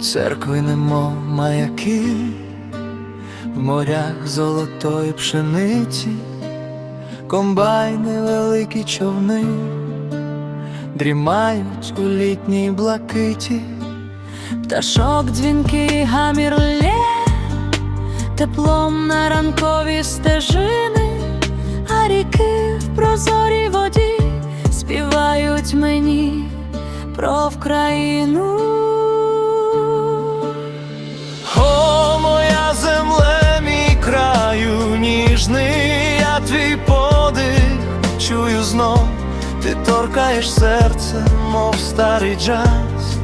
Церкви немов маяки, в морях золотої пшениці, комбайни великі човни, дрімають у літній блакиті, Пташок дзвінки гамір лє, теплом на ранкові стежини, а ріки в прозорій воді співають мені про Вкраїну. Торкаєш серце, мов старий джаз,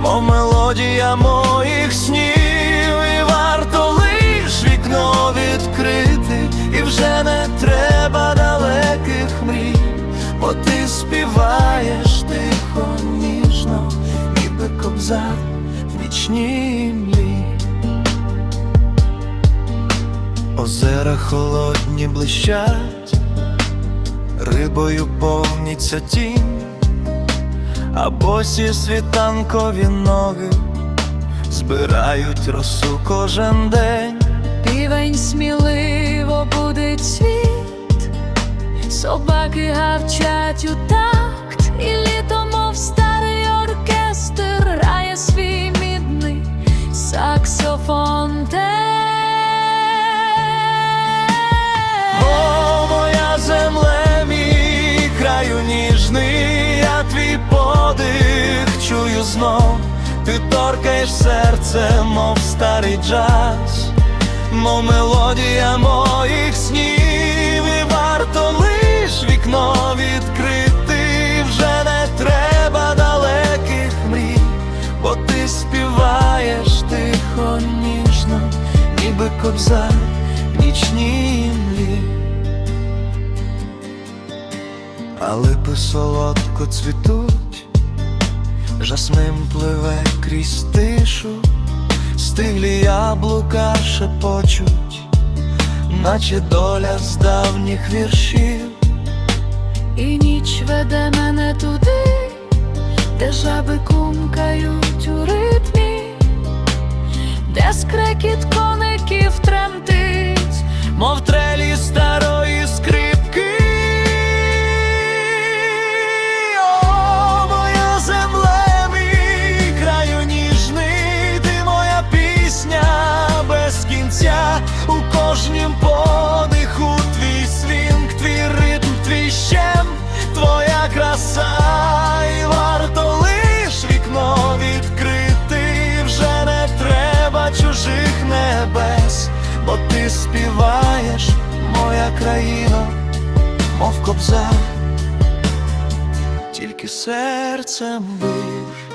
мов мелодія моїх снів, і варто лиш вікно відкрити, і вже не треба далеких мрій, бо ти співаєш тихо, ніжно, ніби кобзар в нічній млі. Озера холодні блищать, рибою повніться тінь, а босі світанкові ноги збирають росу кожен день. Півень сміливо буде світ, собаки гавчать у такт, і літо, знов, ти торкаєш серце, мов старий джаз, мов мелодія моїх снів, і варто лиш вікно відкрити, вже не треба далеких мрій, бо ти співаєш тихо, ніжно, ніби кобзар в нічній млі. А липи цвітуть, жасмин пливе крізь тишу, стиглі яблука шепочуть, наче доля з давніх віршів. І ніч веде мене туди, де жаби кумкають у ритмі, де скрекіт коників тремтить, мов трелі старої краса, і варто лиш вікно відкрити, вже не треба чужих небес, бо ти співаєш, моя країна, мов кобзар, тільки серцем бив.